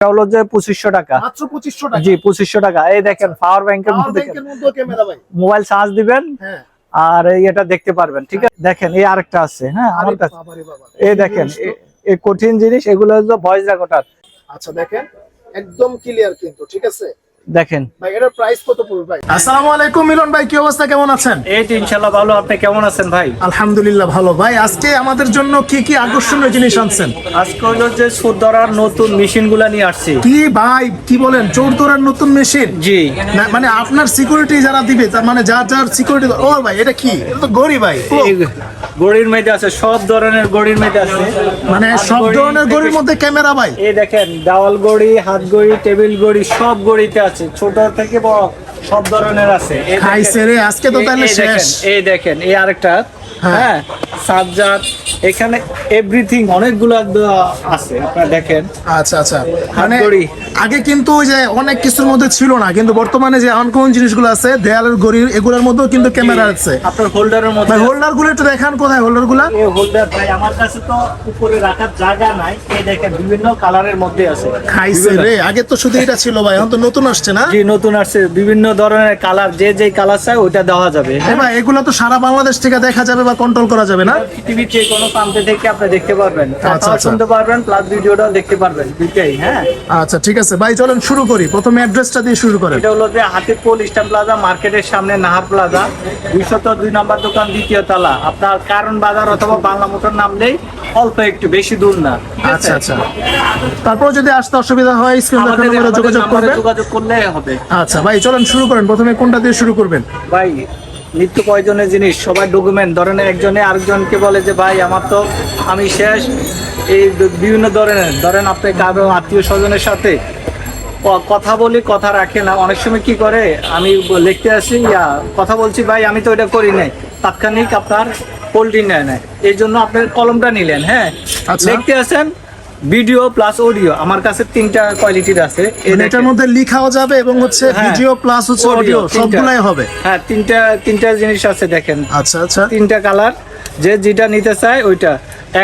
এটা হলো যে পঁচিশশো টাকা। মাত্র পঁচিশশো টাকা? জি পঁচিশশো টাকা। এই দেখেন পাওয়ার ব্যাংকের পাওয়ার মধ্যে ব্যাংকের মধ্যে ক্যামেরা ভাই। মোবাইল চার্জ দিবেন হ্যাঁ। আর এটা দেখতে পারবেন ঠিক আছে? দেখেন এই আরেকটা আছে হ্যাঁ আমার কাছে। এই দেখেন এই কঠিন জিনিস এগুলো হলো ভয়েস রেকর্ডার আচ্ছা দেখেন একদম ক্লিয়ার কিন্তু ঠিক আছে? দেখেন। ভাই এটার প্রাইস কত পড়বে ভাই? আসসালামু আলাইকুম মিলন ভাই কি অবস্থা কেমন আছেন? এই তো ইনশাল্লাহ ভালো আপনি কেমন আছেন ভাই? আলহামদুলিল্লাহ ভালো। ভাই আজকে আমাদের জন্য কি কি আকর্ষণীয় জিনিস আনছেন? আজকে হলো যে সুদ ধরার নতুন মেশিন নিয়ে আসছি। কি ভাই কি বলেন চোর তোরার নতুন মেশিন? জি। না মানে আপনার সিকিউরিটি যারা দিবে তার মানে যার যার সিকিউরিটি ও ভাই এটা কি? এটা তো গড়ি ভাই। এই গড়ির মধ্যে আছে সব ধরনের গড়ির মধ্যে আছে। মানে সব ধরনের গড়ির মধ্যে ক্যামেরা ভাই। এই দেখেন দেওয়াল গড়ি হাত গড়ি টেবিল গড়ি সব গড়িতে আছে ছোট থেকে বড়। সব ধরনের আছে। খাইছে রে আজকে তো তাহলে শেষ। এই দেখেন এই আরেকটা হ্যাঁ। হ্যাঁ সাজ্জাদ এখানে এভরিথিং অনেকগুলো আছে আপনারা দেখেন। আচ্ছা আচ্ছা। মানে আগে কিন্তু ওই যে অনেক কিছুর মধ্যে ছিল না কিন্তু বর্তমানে যে আনকমন জিনিসগুলো আছে দেয়ালের গড়ি এগুলোর মধ্যেও কিন্তু ক্যামেরা আছে। আপনার হোল্ডারের মধ্যে ভাই হোল্ডারগুলো একটু দেখান কোথায় হোল্ডারগুলা এই হোল্ডার ভাই আমার কাছে তো উপরে রাখার জায়গা নাই। এই দেখেন বিভিন্ন কালারের মধ্যে আছে। খাইছে রে আগে তো শুধু এটা ছিল ভাই এখন তো নতুন আসছে না? জি নতুন আসছে বিভিন্ন ধরনের কালার যে যে কালার চাই ওইটা দেওয়া যাবে। ভাই এগুলো তো সারা বাংলাদেশ থেকে দেখা যাবে বা কন্ট্রোল করা যাবে না? পৃথিবীর যে কোনো প্রান্তে থেকে আপনি দেখতে পারবেন। আচ্ছা, আচ্ছা। শুনতে পারবেন প্লাস ভিডিওটাও দেখতে পারবেন দুইটাই হ্যাঁ? আচ্ছা ঠিক আছে। ভাই চলেন শুরু করি। প্রথমে অ্যাড্রেসটা দিয়ে শুরু করেন। এটা হলো যে হাতিপুল ইস্টার্ন প্লাজা মার্কেটের সামনে নাহার প্লাজা দুইশত দুই নম্বর দোকান দ্বিতীয় তলা। আপনার কারণ বাজার অথবা বাংলা মোটর নামলেই অল্প একটু বেশি দূর না আচ্ছা আচ্ছা। তারপর যদি আসতে অসুবিধা হয় স্ক্রিন নম্বরে যোগাযোগ করবেন। যোগাযোগ করলে হবে। আচ্ছা ভাই চলেন শুরু করেন। প্রথমে কোনটা দিয়ে শুরু করবেন? ভাই নিত্য জিনিস সবাই ডকুমেন্ট। একজনে আরেকজনকে বলে যে ভাই আমার তো আমি শেষ। এই বিভিন্ন ধরনের। ধরেন আপনি কারও আত্মীয় স্বজনের সাথে কথা বলি কথা রাখে না। অনেক সময় কি করে আমি লিখতে আসি কথা বলছি ভাই আমি তো এটা করি নাই। তাৎক্ষণিক আপনার পোল্ট্রি নেয় না এই জন্য আপনার কলমটা নিলেন হ্যাঁ? দেখতে আছেন ভিডিও প্লাস অডিও আমার কাছে তিনটা কোয়ালিটির আছে। মানে এটার মধ্যে লিখাও যাবে এবং হচ্ছে হ্যাঁ। ভিডিও প্লাস হচ্ছে অডিও। সবগুলাই হবে। হ্যাঁ তিনটা তিনটা জিনিস আছে দেখেন। আচ্ছা আচ্ছা। তিনটা কালার যে যেটা নিতে চায় ওইটা।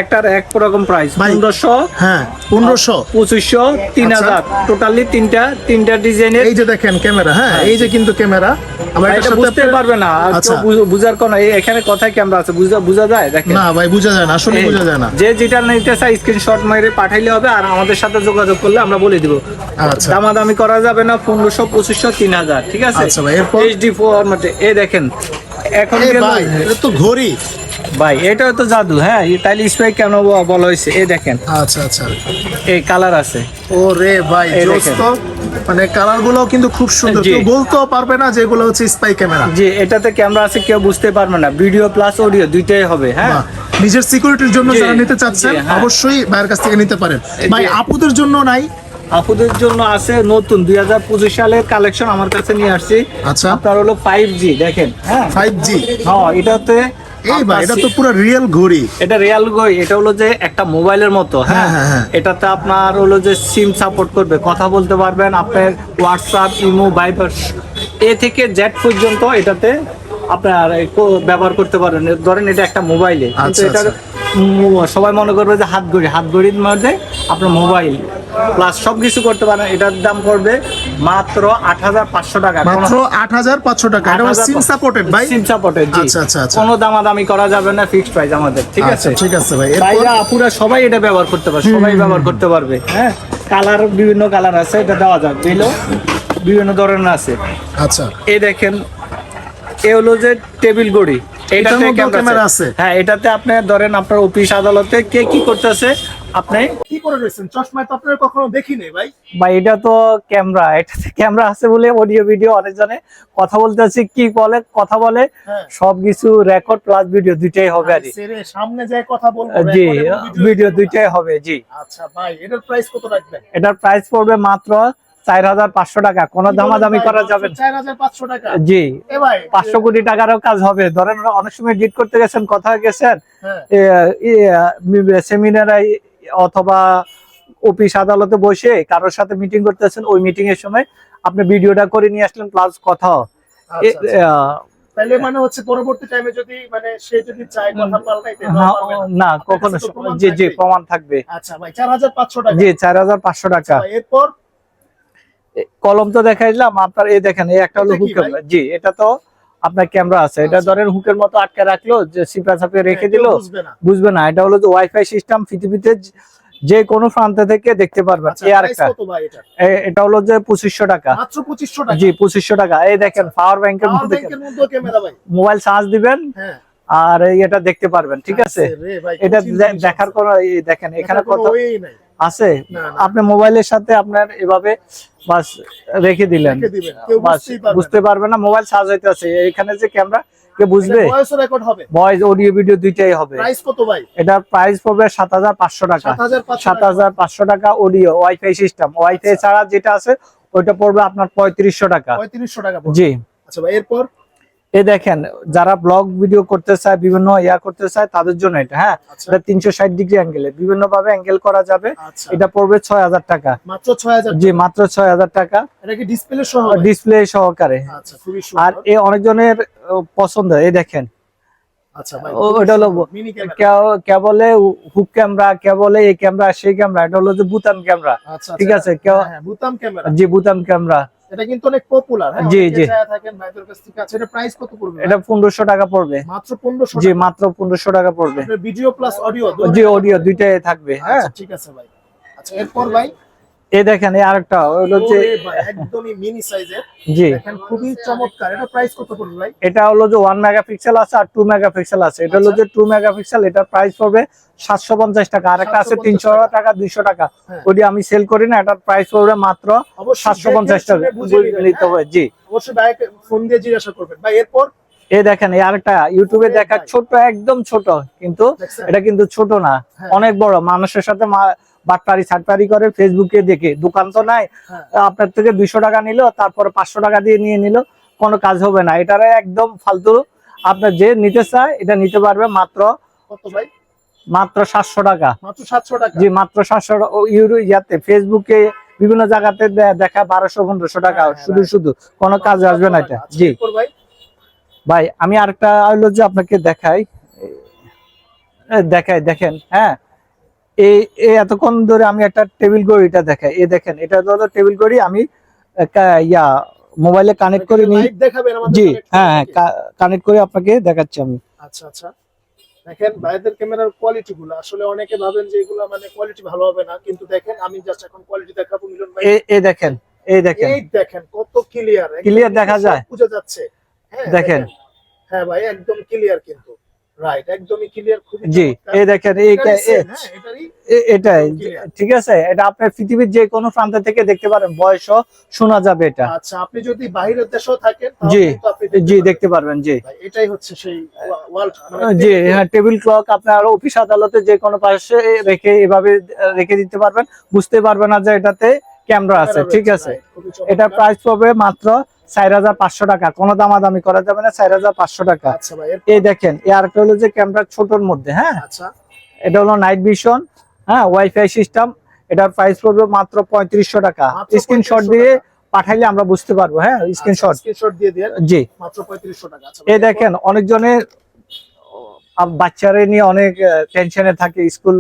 একটার এক রকম প্রাইস পনেরোশো হ্যাঁ পনেরোশো। পঁচিশশো তিন আচ্ছা। হাজার। টোটালি তিনটা তিনটা ডিজাইনের এই যে দেখেন ক্যামেরা হ্যাঁ এই যে কিন্তু ক্যামেরা আবার এটা বুঝতে পারবে না। আর আচ্ছা। কেউ বু- বুঝার কোন এখানে কথায় ক্যামেরা আছে? বুঝা বুঝা যায়? দেখেন। না ভাই বোঝা যায় না আসলে এই, যায় না। যে যেটা নিতে চায় স্ক্রিনশট মেরে পাঠাইলে হবে আর আমাদের সাথে যোগাযোগ করলে আমরা বলে দিব। আচ্ছা। দামাদামি করা যাবে না পনেরোশো পঁচিশশো তিন হাজার ঠিক আছে? আচ্ছা ভাই, এরপর? এইচডি ফরম্যাটে এই দেখেন এখন ভাই এটা তো ঘড়ি। ভাই এটাও তো জাদু হ্যাঁ? তাইলে স্প্রে কেন বলা হয়েছে? এই দেখেন। আচ্ছা আচ্ছা। এই কালার আছে। ও রে ভাই তো। মানে কালারগুলো কিন্তু খুব সুন্দর। কেউ বলতেও পারবে না যে এগুলো হচ্ছে স্পাই ক্যামেরা যে এটাতে ক্যামেরা আছে কেউ বুঝতে পারবে না। ভিডিও প্লাস অডিও দুইটাই হবে হ্যাঁ? নিজের সিকিউরিটির জন্য যারা নিতে চাচ্ছেন হ্যাঁ। অবশ্যই ভাইয়ের কাছ থেকে নিতে পারেন। ভাই আপুদের জন্য নাই? আপুদের জন্য আছে নতুন দুই হাজার পঁচিশ সালের কালেকশন আমার কাছে নিয়ে আসছি। আচ্ছা। আপনার হলো ফাইভ জি দেখেন হ্যাঁ? ফাইভ জি হ্যাঁ এটাতে এই ভাই এটা তো আপনার পুরো রিয়েল ঘড়ি এটা রিয়াল গই এটা হলো যে একটা মোবাইলের মতো হ্যাঁ হ্যাঁ, হ্যাঁ। এটাতে আপনার হলো যে সিম সাপোর্ট করবে কথা বলতে পারবেন আপনার হোয়াটসঅ্যাপ ইমো ভাইবার এ থেকে জেড পর্যন্ত এটাতে আপনার ব্যবহার করতে পারবেন ধরেন এটা একটা মোবাইলে কিন্তু আচ্ছা, এটা আচ্ছা। সবাই মনে করবে যে হাত ঘড়ি হাত ঘড়ির মধ্যে আপনার মোবাইল প্লাস সব কিছু করতে পারেন এটার দাম পড়বে মাত্র আট হাজার পাঁচশো টাকা। মাত্র আট হাজার পাঁচশো টাকা। এটা সিম সাপোর্টেড ভাই? সিম সাপোর্টেড জি। আচ্ছা, আচ্ছা, আচ্ছা। কোনো দামাদামি করা যাবে না ফিক্সড প্রাইস আমাদের ঠিক আচ্ছা আছে? ঠিক আছে ভাই। ভাইরা আপুরা সবাই এটা ব্যবহার করতে পারবে সবাই ব্যবহার করতে পারবে হ্যাঁ? কালার বিভিন্ন কালার আছে এটা দেওয়া যাবে এলো বিভিন্ন ধরনের আছে। আচ্ছা। এই দেখেন এ হলো যে টেবিল গড়ি। ক্যামেরা ক্যামেরা আছে? হ্যাঁ এটাতে আপনি ধরেন আপনার অফিস আদালতে কে কি করতেছে আপনি রয়েছেন? চশমায় তো আপনারা কখনো দেখিনি ভাই। বা এটা তো ক্যামেরা। এটাতে ক্যামেরা আছে বলে অডিও ভিডিও অনেকজনে কথা বলতে আছে কি বলে কথা বলে হ্যাঁ। সবকিছু রেকর্ড প্লাস ভিডিও দুইটাই হবে আর সামনে যায় কথা বলব জি ভিডিও দুইটাই হবে। জি। আচ্ছা ভাই এটার প্রাইস কত রাখবেন? এটার প্রাইস পড়বে মাত্র চার হাজার পাঁচশো টাকা। কোনো দামাদামি করা যাবে না। পাঁচশো জি পাঁচশো কোটি টাকারও কাজ হবে। ধরেন অনেক সময় ডিট করতে গেছেন গেছেন হ্যাঁ। সেমিনারে অথবা অফিস আদালতে বসে কারোর সাথে মিটিং করতেছেন ওই মিটিং এর সময় আপনি ভিডিওটা করে নিয়ে আসলেন প্লাস কথাও এ-। আহ, তাহলে মানে হচ্ছে পরবর্তী টাইমে যদি মানে সে যদি চায় কথা পাল্টাইতে তাও পারবে না। না কখনো তো প্রমাণ জি জি প্রমাণ থাকবে আচ্ছা ভাই চার হাজার পাঁচশো টাকা জি চার হাজার পাঁচশো টাকা এরপর কলম তো দেখাইলাম আপনার এই দেখেন এই একটা হলো এটা কি হুকের ভাই? জি এটা তো আপনার ক্যামেরা আছে। এটা আচ্ছা। ধরেন হুকের মতো আটকে রাখল যে সিপা চাপিয়ে রেখে দিল বুঝবে না। এটা হলো যে ওয়াইফাই সিস্টেম পৃথিবীতে যে- কোনো প্রান্ত থেকে দেখতে পারবেন আচ্ছা এটা? হলো যে পঁচিশশো টাকা। জি পঁচিশশো টাকা। এই দেখেন পাওয়ার ব্যাংকের মধ্যে ব্যাংকের মধ্যে মোবাইল চার্জ দিবেন হ্যাঁ। আর এটা দেখতে পারবেন ঠিক আছে? এটা দেখার। কোনো দেখেন এখানে দেখার আছে। আপনি মোবাইলের সাথে আপনার এভাবে বাস রেখে দিলেন। বুঝতে পারবে না মোবাইল চার্জ হইতে আছে এখানে যে ক্যামেরা কে বুঝবে? ভয়েস রেকর্ড হবে। ভয়েস অডিও ভিডিও দুইটাই হবে। প্রাইস কত ভাই? এটার প্রাইস পড়বে সাত হাজার পাঁচশো টাকা। সাত হাজার পাঁচশো টাকা। Audio wifi system wifi. ছাড়া যেটা আছে ওইটা পড়বে আপনার পঁয়ত্রিশশো টাকা। পঁয়ত্রিশশো টাকা জি। আচ্ছা ভাই এরপর? এই দেখেন যারা ব্লগ ভিডিও করতে চায় বিভিন্ন ইয়া করতে চায় তাদের জন্য এটা হ্যাঁ? আচ্ছা। এটা তিনশো ষাট ডিগ্রি অ্যাঙ্গেলে বিভিন্ন ভাবে অ্যাঙ্গেল করা যাবে। আচ্ছা। এটা পড়বে ছয় হাজার টাকা। মাত্র ছয় হাজার জি মাত্র ছয় হাজার টাকা। ডিসপ্লে ডিসপ্লে সহকারে। আচ্ছা আর এ অনেকজনের পছন্দ এই দেখেন। ওটা হলো কে- বলে হুক ক্যামেরা কে বলে এই ক্যামেরা সেই ক্যামেরা এটা হলো যে বুতাম ক্যামেরা ঠিক। আছে? কেউ হ্যাঁ, জি বুতাম ক্যামেরা এটা কিন্তু অনেক পপুলার হ্যাঁ? জি, জি। থাকেন ভাইদের কাছ থেকে আচ্ছা এটা প্রাইস কত পড়বে? এটা পনেরোশো টাকা পড়বে। মাত্র 1500 জি মাত্র পনেরোশো টাকা পড়বে। ভিডিও প্লাস অডিও জি অডিও দুইটাই থাকবে। হ্যাঁ ঠিক আছে ভাই। আচ্ছা এরপর ভাই? এই দেখেন এই আরেকটা হলো যে একদমই মিনি সাইজের জি। দেখেন খুবই চমৎকার। এটা প্রাইস কত পড়বে ভাই? এটা হলো যে ওয়ান মেগাপিক্সেল আছে আর টু মেগাপিক্সেল আছে। এটা হলো আচ্ছা। যে টু মেগাপিক্সেল এটার প্রাইস পড়বে সাতশো পঞ্চাশ টাকা। আর একটা আছে 750 তিনশো টাকা। দুইশো টাকা। হ্যাঁ। ওটি আমি সেল করি না এটার প্রাইস পড়বে মাত্র অবশ্যই। সাতশো দেখে পঞ্চাশ টাকা। শুনে বুঝে নিতে? হবে জি। অবশ্যই ফোন দিয়ে জিজ্ঞাসা করবেন। ভাই এরপর? এই দেখেন এই আরেকটা ইউটিউবে দেখা। ছোট একদম ছোট কিন্তু এটা কিন্তু ছোট না। হ্যাঁ। অনেক বড় মানুষের সাথে মা- বাটপারি ছাটপারি করে ফেসবুকে দেখে। দোকান তো নাই হ্যাঁ। আপনার থেকে দুইশো টাকা নিল তারপর পাঁচশো টাকা দিয়ে নিয়ে নিল কোনো কাজ হবে না। এটার একদম ফালতু। আপনার যে নিতে চায় এটা নিতে পারবে মাত্র কত ভাই? মাত্র সাতশো টাকা। মাত্র 700 টাকা? জি মাত্র সাতশো ইউরো ইয়াতে ফেসবুকে বিভিন্ন জায়গাতে দেখা বারোশো পনেরোশো টাকা হ্যাঁ, হ্যাঁ, শুধু শুধু। কোনো কাজ আসবে না এটা। আচ্ছা, জি। ভাই? ভাই আমি আরেকটা হলো যে আপনাকে দেখাই। দেখাই দেখেন হ্যাঁ। এই এতক্ষণ ধরে আমি একটা টেবিল গড়িটা দেখাই এ দেখেন এটা হলো টেবিল গড়ি আমি ইয়া মোবাইলে কানেক্ট করে নিই। দেখাবেন আমাদের জি হ্যাঁ হ্যাঁ কানেক্ট করে আপনাকে দেখাচ্ছি আমি। আচ্ছা আচ্ছা। দেখেন ভাইদের ক্যামেরার কোয়ালিটি গুলো আসলে অনেকে ভাবেন যে এগুলো মানে কোয়ালিটি ভালো হবে না কিন্তু দেখেন আমি জাস্ট এখন কোয়ালিটি দেখাবো মিলন ভাই। এই এই দেখেন এই দেখেন। এই দেখেন কত ক্লিয়ার ক্লিয়ার দেখা যায়? বুঝা যাচ্ছে। হ্যাঁ দেখেন। হ্যাঁ ভাই একদম ক্লিয়ার কিন্তু। রাইট একদমই ক্লিয়ার খুবই জি এই দেখেন এই এটারই এ- same, হ্যাঁ, এটারই এ- এটাই ঠিক আছে? এটা আপনার পৃথিবীর যে কোনো প্রান্ত থেকে দেখতে পারেন শোনা যাবে এটা। আচ্ছা আপনি যদি বাইরের দেশেও থাকেন জি, জি দেখতে পারবেন জি। এটাই হচ্ছে সেই জি হ্যাঁ টেবিল ক্লক আপনার অফিস আদালতে যে কোনো পাশে রেখে এভাবে রেখে দিতে পারবেন। বুঝতে পারবেন না যে এটাতে ক্যামেরা আছে ঠিক আছে? এটা প্রাইস পড়বে মাত্র চার হাজার পাঁচশো টাকা। কোনো দামাদামি করা যাবে না চার হাজার পাঁচশো টাকা। আচ্ছা এই দেখেন হলো যে ক্যামেরা ছোটর মধ্যে হ্যাঁ? আচ্ছা। এটা হলো নাইট ভিশন হ্যাঁ ওয়াইফাই সিস্টেম এটার প্রাইস পড়বে মাত্র পঁয়ত্রিশশো টাকা। স্ক্রিনশট দিয়ে পাঠাইলে আমরা বুঝতে পারব হ্যাঁ স্ক্রিনশট দিয়ে জি। মাত্র 3500 টাকা আচ্ছা এই দেখেন অনেকজনের বাচ্চারা নিয়ে অনেক টেনশনে থাকে স্কুল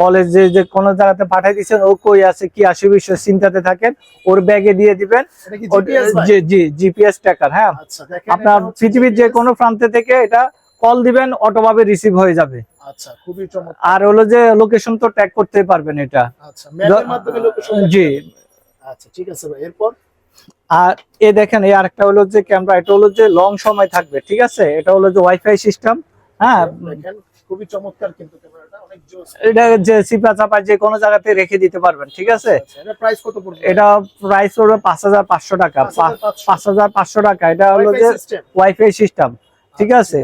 কলেজে যে যে কোন জায়গাতে পাঠাই দিচ্ছেন ও কই আছে কি আসে বিষয় চিন্তাতে থাকেন ওর ব্যাগে দিয়ে দিবেন। জিপিএস জি জি জিপিএস ট্র্যাকার হ্যাঁ। আচ্ছা আপনার পৃথিবীর যে কোনো প্রান্তে থেকে এটা কল দিবেন অটোভাবে রিসিভ হয়ে যাবে। আচ্ছা খুবই চমৎকার। আর হলো যে লোকেশন তো ট্যাগ করতে পারবেন এটা। আচ্ছা ম্যাপের মাধ্যমে লোকেশন জি। আচ্ছা ঠিক আছে ভাই এরপর? আর এ দেখেন এই আরেকটা হলো যে ক্যামেরা এটা হলো যে লং সময় থাকবে ঠিক আছে? এটা হলো যে ওয়াইফাই সিস্টেম হ্যাঁ? খুবই চমৎকার কিন্তু ক্যামেরাটা অনেক জোস। এটা যে সিপা চাপা যে কোনো জায়গাতে রেখে দিতে পারবেন ঠিক আছে? আচ্ছা এটা প্রাইস কত পড়বে? এটা প্রাইস পড়বে পাঁচ হাজার পাঁচশো টাকা। 5500 পাঁচ হাজার পাঁচশো টাকা। এটা হলো যে ওয়াইফাই সিস্টেম ঠিক আছে?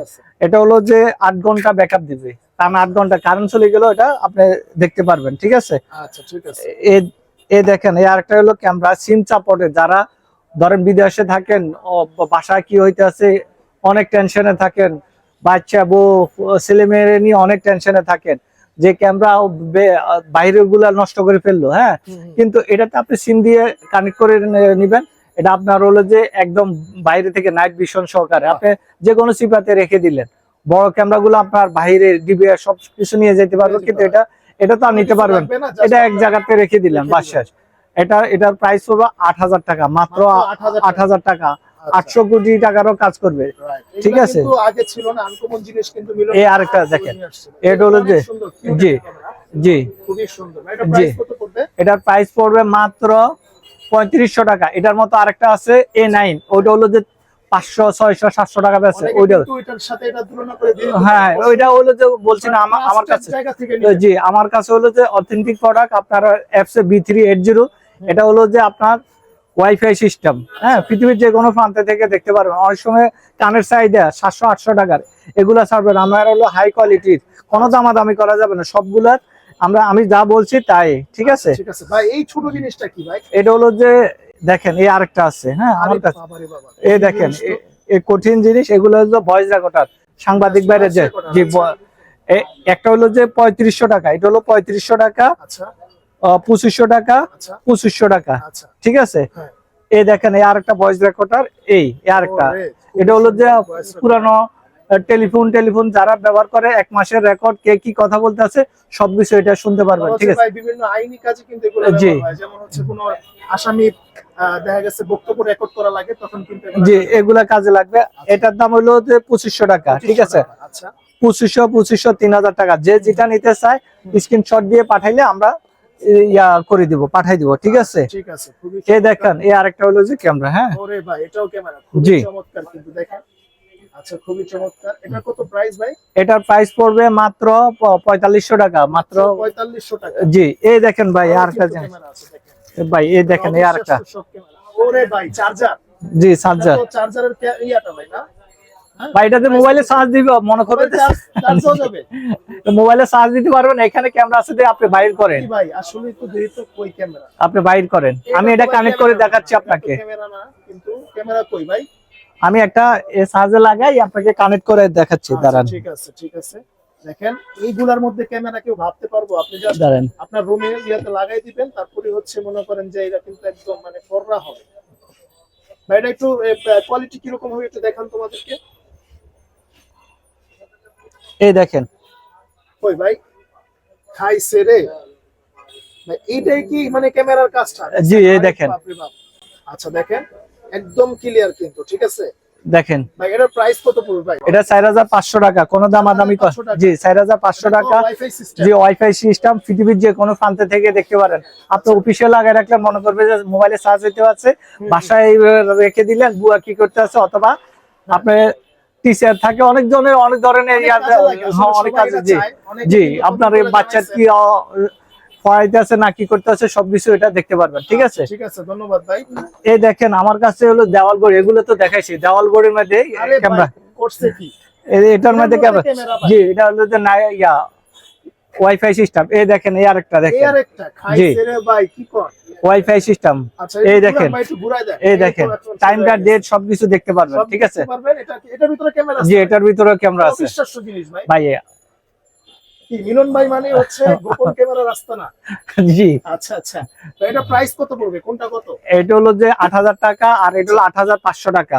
এটা হলো যে আট ঘণ্টা ব্যাকআপ দিবে। কারণ আট ঘণ্টা কারেন্ট চলে গেলেও এটা আপনি দেখতে পারবেন ঠিক আছে? আচ্ছা ঠিক আছে। এ এ দেখেন এই আরেকটা হলো ক্যামেরা সিম সাপোর্টে যারা ধরেন বিদেশে থাকেন বাসায় কি হইতে আছে অনেক টেনশনে থাকেন বাচ্চা বউ ছেলে মেয়ের নিয়ে অনেক টেনশনে থাকেন যে ক্যামেরা বাইরেরগুলা নষ্ট করে ফেলল হ্যাঁ। কিন্তু এটাতে আপনি সিম দিয়ে কানেক্ট করে নিবেন। এটা আপনার হলো যে একদম বাইরে থেকে নাইট ভিশন সহকারে। আপনি যে কোনো চিপাতে রেখে দিলেন। বড় ক্যামেরা গুলো আপনার বাইরে ডিবিআর সব কিছু নিয়ে যেতে পারবেন কিন্তু এটা এটা তো আর নিতে পারবেন। এটা এক জায়গাতে রেখে দিলেন বাস শেষ। এটা এটার প্রাইস হলো আট হাজার টাকা মাত্র মাত্র 8,000 আট হাজার টাকা। আটশো কোটি টাকারও কাজ করবে। ঠিক আছে। কিন্তু আগে ছিল না আনকমন জিনিস কিন্তু এই আরেকটা দেখেন। এটা হলো যে- জি। জি। খুবই সুন্দর। জি। এটার প্রাইস পড়বে মাত্র পঁয়ত্রিশশো টাকা। এটার মতো আরেকটা আছে এ নাইন ওইটা হলো যে পাঁচশো ছয়শো সাতশো টাকা বেছে ওইটা দিতে হ্যাঁ ওইটা হলো যে বলছি না আমার কাছে। জি আমার কাছে হলো যে অথেন্টিক প্রোডাক্ট আপনার অ্যাপসে বি থ্রি এইট জিরো এটা হলো যে আপনার ওয়াইফাই সিস্টেম হ্যাঁ পৃথিবীর যে কোনো প্রান্তে থেকে দেখতে পারবেন। অনেক সময় কানের চাহিদা সাতশো আটশো টাকার এগুলা ছাড়বেন আমার হলো হাই কোয়ালিটির কোনো দামাদামি করা যাবে না। সবগুলার আমরা আমি যা বলছি তাই। ঠিক আছে? ঠিক আছে। ভাই এই ছোট জিনিসটা কি ভাই? এটা হলো যে দেখেন এই আরেকটা আছে। হ্যাঁ আমার কাছে। এই দেখেন এ- এই কঠিন জিনিস। এগুলো হলো ভয়েস রেকর্ডার সাংবাদিক বাইরে যে আচ্ছা। এ- একটা হলো যে পঁয়ত্রিশশো টাকা। এটা হলো পঁয়ত্রিশশো টাকা। আচ্ছা। পঁচিশশো টাকা আচ্ছা। পঁচিশশো টাকা। আচ্ছা। ঠিক আছে? হ্যাঁ। এই দেখেন এই আরেকটা ভয়েস রেকর্ডার এই আরেকটা। এটা হলো যে। পুরানো টেলিফোন টেলিফোন যারা ব্যবহার করে এক মাসের রেকর্ড কে কি কথা বলতে আছে সবকিছু এটা শুনতে পারবেন ঠিক আছে? বিভিন্ন আইনি কাজে কিন্তু এগুলো জি। যেমন হচ্ছে কোনো আসামি দেখা গেছে বক্তব্য রেকর্ড করা লাগে তখন কিন্তু জি এগুলা কাজে লাগবে। এটার দাম হলো যে পঁচিশশো টাকা ঠিক আছে? আচ্ছা। পঁচিশশো পঁচিশশো তিন হাজার টাকা যে যেটা নিতে চায় স্ক্রিনশট দিয়ে পাঠাইলে আমরা ইয়া করে দিব পাঠাই দিব ঠিক আছে? ঠিক আছে এই দেখেন এই আরেকটা হলো যে ক্যামেরা হ্যাঁ? ওরে ভাই এটাও ক্যামেরা জি। চমৎকার কিন্তু দেখেন। আচ্ছা খুবই চমৎকার। এটা কত প্রাইস ভাই? এটার প্রাইস পড়বে মাত্র প- পঁয়তাল্লিশশো টাকা মাত্র পঁয়তাল্লিশশো টাকা। জি এই দেখেন ভাই আরও আরেকটা। ভাই এই দেখেন এই আরেকটা। ওরে ভাই চার্জার জি চার্জার চার্জারের ইয়াটা ভাই না? ভাই এটাতে মোবাইলে চার্জ দিবে মনে করবেন মোবাইল চার্জ দিতে পারবেন এখানে ক্যামেরা আছে আপনি বাইর করেন। ভাই আসলে তো দেরি তো কই ক্যামেরা আপনি বাইর করেন। আমি এটা কানেক্ট করে দেখাচ্ছি আপনাকে। ক্যামেরা না কিন্তু ক্যামেরা কই ভাই? আমি একটা চার্জে লাগাই আপনাকে কানেক্ট করে দেখাচ্ছি আচ্ছা, দাঁড়ান। ঠিক আছে ঠিক আছে। দেখেন এইগুলার মধ্যে ক্যামেরা কেউ ভাবতে পারব আপনি জাস্ট দাঁড়ান। আপনার রুমে ইয়াতে লাগাই দিবেন তারপরে হচ্ছে মনে করেন যে এটা কিন্তু একদম মানে কররা হবে। ভাই এটা একটু কোয়ালিটি কীরকম হবে একটু দেখান তোমাদেরকে। এই দেখেন। কই ভাই খাইছে রে এইটাই কি মানে ক্যামেরার কাজটা? জি, এই দেখেন। আচ্ছা দেখেন একদম ক্লিয়ার কিন্তু ঠিক আছে? দেখেন। ভাই এটার প্রাইস কত পড়বে ভাই? এটা চার হাজার পাঁচশো টাকা কোনো দামাদামি কর 4,500 টাকা। জি ওয়াইফাই সিস্টেম যে ওয়াইফাই সিস্টেম পৃথিবীর যে কোনো প্রান্তে থেকে দেখতে পারেন। আপনি অফিসে লাগাই রাখলে মনে করবে যে মোবাইলে চার্জ দিতে পারছে বাসায় রেখে দিলেন বুয়া কি করতে আছে অথবা আপনি টিচার থাকে অনেক ধরনের অনেক ধরনের অনেক কাজে হ্যাঁ, অনেক কাজে জি। জি আপনার এই বাচ্চার কি পড়াইতে আছে না কি করতে আছে সবকিছু এটা দেখতে পারবেন ঠিক আছে? ঠিক আছে ধন্যবাদ ভাই। এই দেখেন আমার কাছে হলো দেওয়াল গড়ি এগুলো তো দেখাইছি দেওয়াল গড়ির মধ্যে ক্যামেরা। করছে কি? এটার মধ্যে ক্যামেরা। জি এটা হলো যে না ইয়া ওয়াইফাই সিস্টেম এই দেখেন এই আরেকটা দেখেন। আর একটা খাইছে রে ভাই কি কর? ওয়াইফাই সিস্টেম আচ্ছা এই এই দেখেন। এই দেখেন টাইমটা ডেট সবকিছু দেখতে পারবেন ঠিক আছে? জি এটার ভিতরে ক্যামেরা আছে? ভাই। মিলন ভাই মানে হচ্ছে গোপন ক্যামেরা রাস্তা না? জি। আচ্ছা আচ্ছা। তো এটা প্রাইস কত পড়বে? কোনটা কত? এটা হলো যে আট হাজার টাকা আর এটা হলো আট হাজার পাঁচশো টাকা।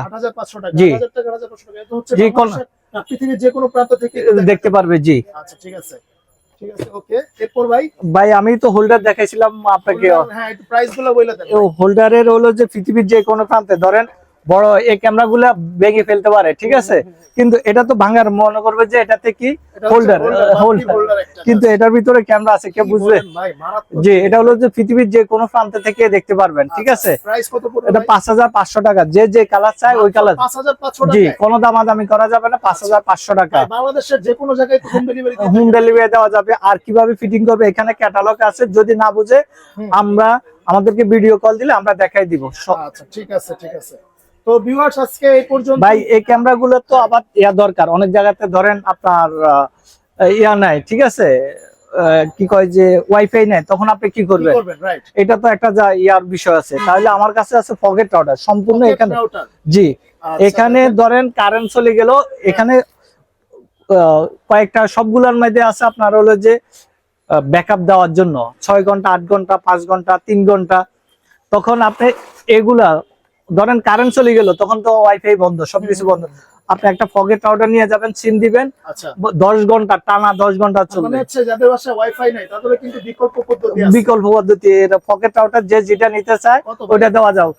টাকা এটা হচ্ছে জি, কোন- পৃথিবীর যে কোনো প্রান্ত থেকে দেখতে পারবে জি। আচ্ছা ঠিক আছে। ঠিক আছে ওকে এরপর ভাই? ভাই আমি তো হোল্ডার দেখাইছিলাম আপনাকে। হ্যাঁ একটু প্রাইসগুলো বলে দেন ও হোল্ডারের হলো যে পৃথিবীর যে কোনো প্রান্তে ধরেন বড় এই ক্যামেরা গুলা ভেঙে ফেলতে পারে ঠিক আছে? কিন্তু এটা তো ভাঙার মনে করবে যে এটাতে কি হোল্ডার হোল্ডার কিন্তু এটার ভিতরে ক্যামেরা আছে কি বুঝবে? যে এটা হলো যে পৃথিবীর যে কোনো প্রান্তে থেকে দেখতে পারবেন ঠিক আছে? কত পড়বে এটা? পাঁচ হাজার পাঁচশো টাকা যে যে কালার চায় ওই কালার 5500 জি? কোনো দামাদামি করা যাবে না পাঁচ হাজার পাঁচশো টাকা। বাংলাদেশের যে কোনো জায়গায় হোম ডেলিভারি হোম ডেলিভারি দেওয়া যাবে। আর কীভাবে ফিটিং করবে এখানে ক্যাটালগ আছে যদি না বুঝে আমরা আমাদেরকে ভিডিও কল দিলে আমরা দেখাই দিব। আচ্ছা ঠিক আছে ঠিক আছে। তো ভিউয়ার্স আজকে এই পর্যন্ত ভাই এই ক্যামেরা গুলো তো আবার ইয়া দরকার। অনেক জায়গাতে ধরেন আপনার ইয়া নাই ঠিক আছে? কি কয় যে ওয়াইফাই নাই তখন আপনি কি করবেন? এটা তো একটা যা ইয়ার বিষয় আছে। তাহলে আমার কাছে আছে পকেট রাউটার সম্পূর্ণ এখানে জি। এখানে ধরেন কারেন্ট চলে গেল এখানে কয়েকটা সবগুলোর মধ্যে আছে আপনার হলো যে ব্যাকআপ দেওয়ার জন্য। ছয় ঘণ্টা আট ঘণ্টা পাঁচ ঘণ্টা তিন ঘণ্টা। তখন আপনি এগুলা ধরেন কারেন্ট চলে গেল তখন তো ওয়াইফাই বন্ধ সবকিছু বন্ধ। আপনি একটা ফগের টাওয়ারটা নিয়ে যাবেন সিম দিবেন আচ্ছা। দশ ঘণ্টা টানা দশ ঘণ্টা মানে চলবে। যাদের বাসায় ওয়াইফাই নাই তাদের কিন্তু বিকল্প পদ্ধতি বিকল্প পদ্ধতি যে যেটা নিতে চায় ওইটা দেওয়া যাও।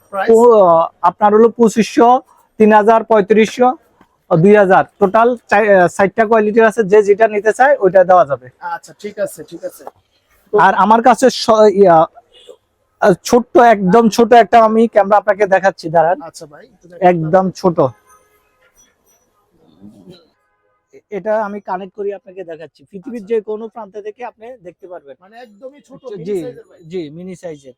আপনার হলো পঁচিশশো তিন হাজার পঁয়ত্রিশশো দুই হাজার। টোটাল ষাটটা কোয়ালিটির আছে যে যেটা নিতে চায় ওইটা দেওয়া যাবে। আচ্ছা ঠিক আছে ঠিক আছে। আর আমার কাছে ছোট্ট একদম ছোট একটা আমি ক্যামেরা আপনাকে দেখাচ্ছি দাঁড়ান। আচ্ছা ভাই একদম ছোট। এটা আমি কানেক্ট করি আপনাকে দেখাচ্ছি। পৃথিবীর যে কোনো প্রান্ত থেকে আপনি দেখতে পারবেন। মানে একদমই ছোট জি। জি মিনি সাইজের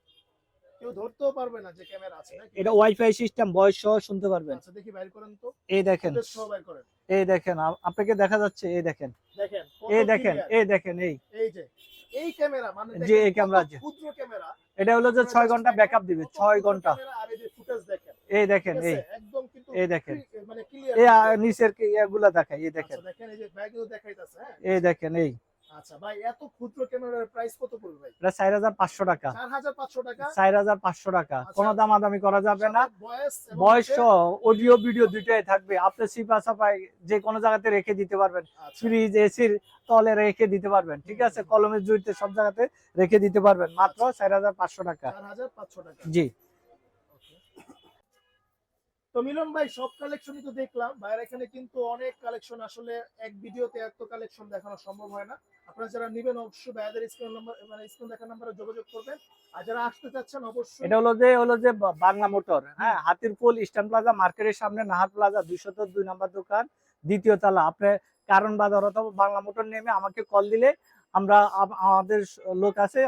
কেউ ধরতেও পারবে না যে ক্যামেরা আছে এটা ওয়াইফাই সিস্টেম বয়স সহ শুনতে পারবেন। আচ্ছা দেখি বাইর করেন তো। এই দেখেন। বাইর করেন। এই দেখেন আপনাকে দেখা যাচ্ছে এই দেখেন। দেখেন এই দেখেন এই দেখেন এই। এই যে। এই ক্যামেরা মানে যে এই ক্যামেরা যে। ক্ষুদ্র ক্যামেরা। এটা হলো যে ছয় ঘণ্টা ব্যাকআপ দিবে ছয় ঘণ্টা। আর এই যে ফুটেজ দেখেন। এই দেখেন এই একদম কিন্তু এই দেখেন। মানে ক্লিয়ার এই নিচের কি এগুলা দেখায় এই দেখেন। দেখেন এই যে ব্যাগেও দেখাইতাছে হ্যাঁ? এই দেখেন এই। আচ্ছা ভাই এত ক্ষুদ্র ক্যামেরার প্রাইস কত পড়বে ভাই? এটা চার হাজার পাঁচশো টাকা। চার হাজার পাঁচশো টাকা? চার হাজার পাঁচশো টাকা। আচ্ছা। কোনো দামাদামি করা যাবে না। বয়স অডিও ভিডিও দুইটাই থাকবে। আপনি সিপা সাপাই যে কোনো জায়গাতে রেখে দিতে পারবেন। আচ্ছা, ফ্রিজ এসির তলে রেখে দিতে পারবেন ঠিক আছে? কলমের জুড়িতে সব জায়গাতে রেখে দিতে পারবেন। মাত্র চার হাজার পাঁচশো টাকা। চার হাজার পাঁচশো টাকা। জি। তো মিলন ভাই সব কালেকশনই তো দেখলাম। বাইরে এখানে কিন্তু অনেক কালেকশন আসলে এক ভিডিওতে এত কালেকশন দেখানো সম্ভব হয় না। আপনারা যারা নেবেন অবশ্যই ভাইয়াদের স্ক্রিন নাম্বার মানে স্ক্রিন দেখার নাম্বারে যোগাযোগ করবেন। আর যারা আসতে চাচ্ছেন অবশ্যই এটা হলো যে হলো যে বাংলা মোটর। হ্যাঁ হাতিরপুল ইস্টার্ন প্লাজা মার্কেটের সামনে নাহার প্লাজা দুইশত দুই নাম্বার দোকান দ্বিতীয় তলা। আপনি কারণ বাজার অথবা বাংলা মোটর নেমে আমাকে কল দিলে আমরা আমাদের লোক আছে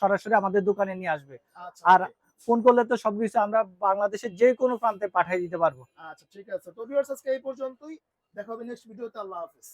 সরাসরি আমাদের দোকানে নিয়ে আসবে। আচ্ছা আর ফোন করলে তো সবকিছু আমরা বাংলাদেশের যে কোনো প্রান্তে পাঠিয়ে দিতে পারব। আচ্ছা ঠিক আছে। তো আজকে এই পর্যন্তই। দেখা হবে নেক্সট ভিডিওতে আল্লাহ হাফেজ।